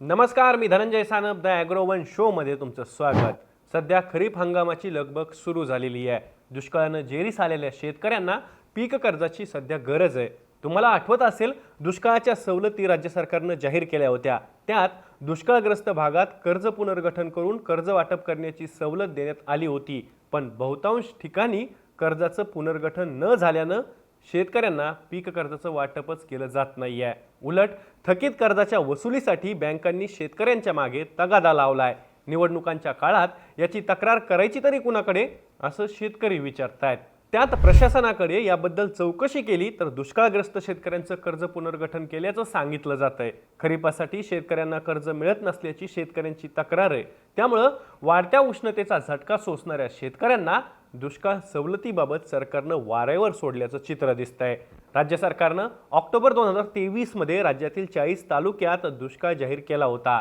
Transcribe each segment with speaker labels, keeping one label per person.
Speaker 1: नमस्कार मी धनंजय सानप द ॲग्रोवन शोमध्ये तुमचं स्वागत. सध्या खरीप हंगामाची लगबग सुरू झालेली आहे. दुष्काळानं जेरीस आलेल्या शेतकऱ्यांना पीक कर्जाची सध्या गरज आहे. तुम्हाला आठवत असेल दुष्काळाच्या सवलती राज्य सरकारनं जाहीर केल्या होत्या. त्यात दुष्काळग्रस्त भागात कर्ज पुनर्गठन करून कर्ज वाटप करण्याची सवलत देण्यात आली होती. पण बहुतांश ठिकाणी कर्जाचं पुनर्गठन न झाल्यानं शेतकऱ्यांना पीक कर्जाचं वाटपच केलं जात नाही आहे उलट थकीत कर्जाच्या वसुलीसाठी बँकांनी शेतकऱ्यांच्या मागे तगादा लावलाय. निवडणुकांच्या काळात याची तक्रार करायची तरी कुणाकडे? असं शेतकरी विचारतायत. त्यात प्रशासनाकडे याबद्दल चौकशी केली तर दुष्काळग्रस्त शेतकऱ्यांचं कर्ज पुनर्गठन केल्याचं सांगितलं जात आहे खरीपासाठी शेतकऱ्यांना कर्ज मिळत नसल्याची शेतकऱ्यांची तक्रार आहे. त्यामुळं वाढत्या उष्णतेचा झटका सोसणाऱ्या शेतकऱ्यांना दुष्काळ सवलतीबाबत सरकारनं वाऱ्यावर सोडल्याचं चित्र दिसतंय. राज्य सरकारनं ऑक्टोबर दोन हजार तेवीसमध्ये राज्यातील चाळीस तालुक्यात दुष्काळ जाहीर केला होता.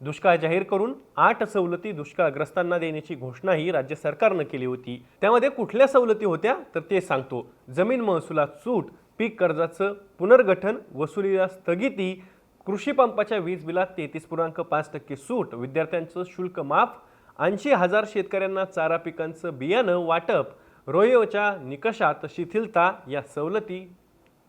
Speaker 1: दुष्काळ जाहीर करून आठ सवलती दुष्काळग्रस्तांना देण्याची घोषणाही राज्य सरकारनं केली होती. त्यामध्ये कुठल्या सवलती होत्या तर ते सांगतो. जमीन महसुलात सूट पीक कर्जाचं पुनर्गठन वसुलीला स्थगिती कृषी पंपाच्या वीज बिलात तेहतीस पूर्णांक पाच टक्के सूट विद्यार्थ्यांचं शुल्क माफ ऐंशी हजार शेतकऱ्यांना चारा पिकांचं बियाणं वाटप रोयोच्या निकषात शिथिलता या सवलती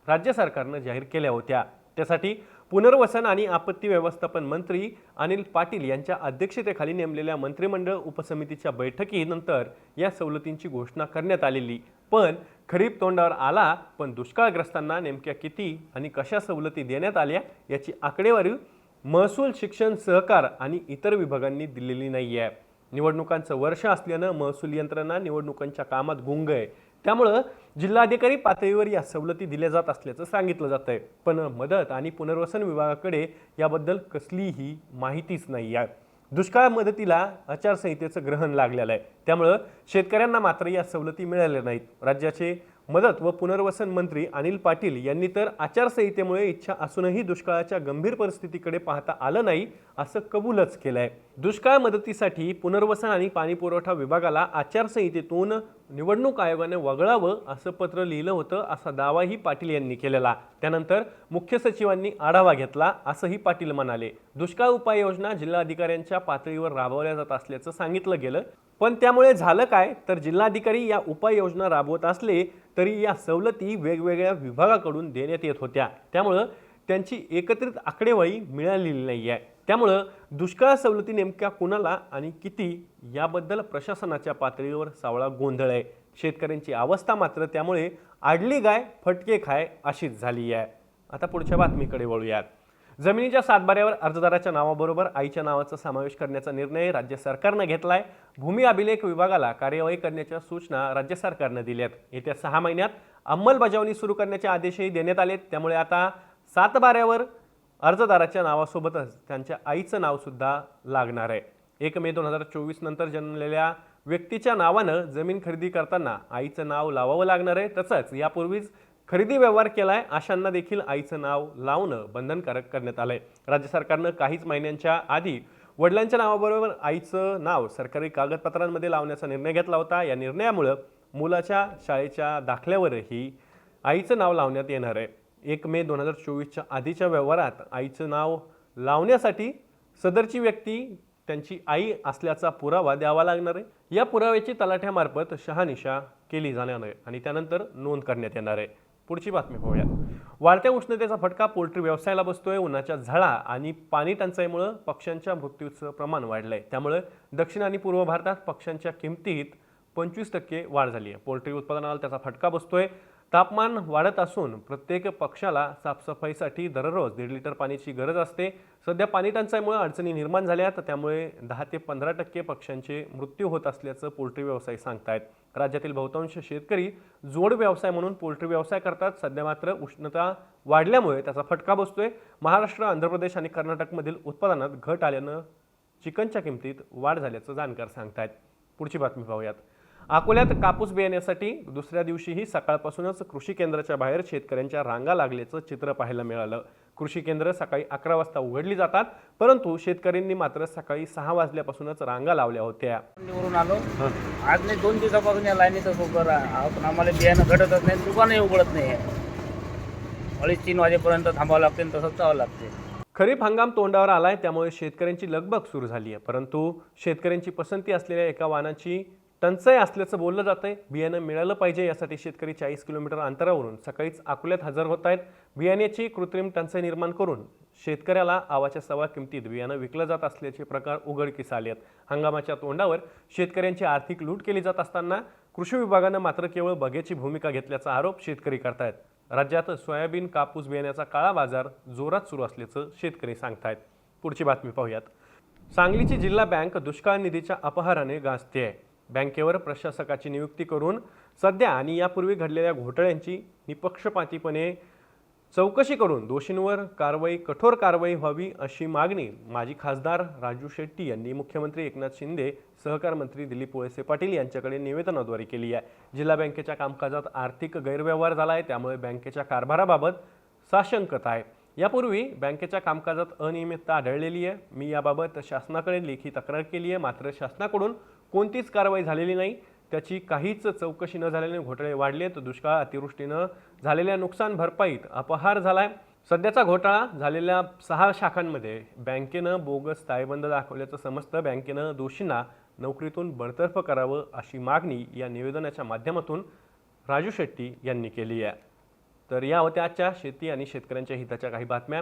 Speaker 1: राज्य सरकारनं जाहीर केल्या होत्या. त्यासाठी पुनर्वसन आणि आपत्ती व्यवस्थापन मंत्री अनिल पाटील यांच्या अध्यक्षतेखाली नेमलेल्या मंत्रिमंडळ उपसमितीच्या बैठकीनंतर या सवलतींची घोषणा करण्यात आलेली. पण खरीप तोंडावर आला पण दुष्काळग्रस्तांना नेमक्या किती आणि कशा सवलती देण्यात आल्या याची आकडेवारी महसूल शिक्षण सहकार आणि इतर विभागांनी दिलेली नाही आहे निवडणुकांचं वर्ष असल्यानं महसूल यंत्रणा निवडणुकांच्या कामात गुंग आहे. त्यामुळं जिल्हाधिकारी पातळीवर या सवलती दिल्या जात असल्याचं सांगितलं जात आहे पण मदत आणि पुनर्वसन विभागाकडे याबद्दल कसलीही माहितीच नाही आहे. दुष्काळ मदतीला आचारसंहितेचं ग्रहण लागलेलं आहे. त्यामुळं शेतकऱ्यांना मात्र या सवलती मिळाल्या नाहीत. राज्याचे मदत व पुनर्वसन मंत्री अनिल पाटील यांनी तर आचारसंहितेमुळे इच्छा असूनही दुष्काळाच्या गंभीर परिस्थितीकडे पाहता आलं नाही असं कबूलच केलं आहे दुष्काळ मदतीसाठी पुनर्वसन आणि पाणीपुरवठा विभागाला आचारसंहितेतून निवडणूक आयोगाने वगळावं असं पत्र लिहिलं होतं असा दावाही पाटील यांनी केलेला. त्यानंतर मुख्य सचिवांनी आढावा घेतला असंही पाटील म्हणाले. दुष्काळ उपाययोजना जिल्हाधिकाऱ्यांच्या पातळीवर राबवल्या जात असल्याचं सांगितलं गेलं. पण त्यामुळे झालं काय? तर जिल्हाधिकारी या उपाययोजना राबवत असले तरी या सवलती वेगवेगळ्या विभागाकडून देण्यात येत होत्या. त्यामुळं त्यांची एकत्रित आकडेवारी मिळालेली नाही आहे त्यामुळं दुष्काळ सवलती नेमक्या कुणाला आणि किती याबद्दल प्रशासनाच्या पातळीवर सावळा गोंधळ आहे. शेतकऱ्यांची अवस्था मात्र त्यामुळे आडली गाय फटके खाय अशीच झाली आहे आता पुढच्या बातमीकडे वळूयात. जमिनीच्या सातबाऱ्यावर अर्जदाराच्या नावाबरोबर आईच्या नावाचा समावेश करण्याचा निर्णय राज्य सरकारनं घेतला आहे भूमी अभिलेख विभागाला कार्यवाही करण्याच्या सूचना राज्य सरकारनं दिल्यात. येत्या सहा महिन्यात अंमलबजावणी सुरू करण्याचे आदेशही देण्यात आले त्यामुळे आता सातबाऱ्यावर अर्जदाराच्या नावासोबतच त्यांच्या आईचं नावसुद्धा लागणार आहे. एक मे दोन हजार चोवीस नंतर जन्मलेल्या व्यक्तीच्या नावानं जमीन खरेदी करताना आईचं नाव लावावं लागणार आहे. तसंच यापूर्वीच खरेदी व्यवहार केलाय अशांना देखील आईचं नाव लावणं बंधनकारक करण्यात आलंय. राज्य सरकारनं काहीच महिन्यांच्या आधी वडिलांच्या नावाबरोबर आईचं नाव सरकारी कागदपत्रांमध्ये लावण्याचा निर्णय घेतला होता. या निर्णयामुळं मुलाच्या शाळेच्या दाखल्यावरही आईचं नाव लावण्यात येणार आहे. एक मे दोन हजार चोवीसच्या आधीच्या व्यवहारात आईचं नाव लावण्यासाठी सदरची व्यक्ती त्यांची आई असल्याचा पुरावा द्यावा लागणार आहे. या पुराव्याची तलाठ्यामार्फत शहानिशा केली जाणार आहे आणि त्यानंतर नोंद करण्यात येणार आहे. पुढची बातमी पाहूया. वाढत्या उष्णतेचा फटका पोल्ट्री व्यवसायाला बसतोय उन्हाच्या झळा आणि पाणी टंचाईमुळं पक्ष्यांच्या मृत्यूचं प्रमाण वाढलंय. त्यामुळे दक्षिण आणि पूर्व भारतात पक्ष्यांच्या किमतीत पंचवीस टक्के वाढ झाली आहे पोल्ट्री उत्पादनाला त्याचा फटका बसतोय. तापमान वाढत असून प्रत्येक पक्षाला साफसफाईसाठी दररोज दीड लिटर पाण्याची गरज असते. सध्या पाणी टंचाईमुळे अडचणी निर्माण झाल्या तर त्यामुळे दहा ते पंधरा टक्के पक्ष्यांचे मृत्यू होत असल्याचं पोल्ट्री व्यवसायी सांगतायत. राज्यातील बहुतांश शेतकरी जोड व्यवसाय म्हणून पोल्ट्री व्यवसाय करतात. सध्या मात्र उष्णता वाढल्यामुळे त्याचा फटका बसतोय. महाराष्ट्र आंध्र प्रदेश आणि कर्नाटकमधील उत्पादनात घट आल्यानं चिकनच्या किमतीत वाढ झाल्याचं जाणकार सांगतायत. पुढची बातमी पाहूयात. अकोल्यात कापूस बियाण्यासाठी दुसऱ्या दिवशीही सकाळपासूनच कृषी केंद्राच्या बाहेर शेतकऱ्यांच्या रांगा लागल्याचं चित्र पाहायला मिळालं. कृषी केंद्र सकाळी अकरा वाजता उघडली जातात परंतु शेतकऱ्यांनी मात्र सकाळी सहा वाजल्यापासूनच रांगा लावल्या होत्या.
Speaker 2: निवडून आलो. आज नाही दोन दिवसापासून या राहा आहोत. आम्हाला बियाणं घटतच नाही दुकानही उघडत नाही अडीच तीन वाजेपर्यंत थांबावं लागते आणि तसंच जावं लागते.
Speaker 1: खरीप हंगाम तोंडावर आलाय त्यामुळे शेतकऱ्यांची लगबग सुरू झाली आहे. परंतु शेतकऱ्यांची पसंती असलेल्या एका वाहनाची टंचाई असल्याचं बोललं जातं आहे बियाणं मिळालं पाहिजे यासाठी शेतकरी चाळीस किलोमीटर अंतरावरून सकाळीच अकोल्यात हजर होत आहेत. बियाण्याची कृत्रिम टंचाई निर्माण करून शेतकऱ्याला आवाच्या सव्वा किमतीत बियाणं विकलं जात असल्याचे प्रकार उघडकीस आले आहेत. हंगामाच्या तोंडावर शेतकऱ्यांची आर्थिक लूट केली जात असताना कृषी विभागानं मात्र केवळ बघ्याची भूमिका घेतल्याचा आरोप शेतकरी करतायत. राज्यात सोयाबीन कापूस बियाण्याचा काळा बाजार जोरात सुरू असल्याचं शेतकरी सांगतायत. पुढची बातमी पाहूयात. सांगलीची जिल्हा बँक दुष्काळ निधीच्या अपहाराने गाजते आहे बँकेवर प्रशासकाची नियुक्ती करून सध्या आणि यापूर्वी घडलेल्या घोटाळ्यांची निपक्षपातीपणे चौकशी करून दोषींवर कारवाई कठोर कारवाई व्हावी अशी मागणी माजी खासदार राजू शेट्टी यांनी मुख्यमंत्री एकनाथ शिंदे सहकार मंत्री दिलीप वळसे पाटील यांच्याकडे निवेदनाद्वारे केली आहे. जिल्हा बँकेच्या कामकाजात आर्थिक गैरव्यवहार झाला आहे त्यामुळे बँकेच्या कारभाराबाबत साशंकता आहे. यापूर्वी बँकेच्या कामकाजात अनियमितता आढळलेली आहे. मी याबाबत शासनाकडे लेखी तक्रार केली आहे. मात्र शासनाकडून कोणतीच कारवाई झालेली नाही. त्याची काहीच चौकशी न झाल्याने घोटाळे वाढलेत दुष्काळ अतिवृष्टीनं झालेल्या नुकसान भरपाईत अपहार झालाय. सध्याचा घोटाळा झालेल्या सहा शाखांमध्ये बँकेनं बोगस ताळेबंद दाखवल्याचं समजतं. बँकेनं दोषींना नोकरीतून बडतर्फ करावं अशी मागणी या निवेदनाच्या माध्यमातून राजू शेट्टी यांनी केली आहे. तर या होत्या आजच्या शेती आणि शेतकऱ्यांच्या हिताच्या काही बातम्या.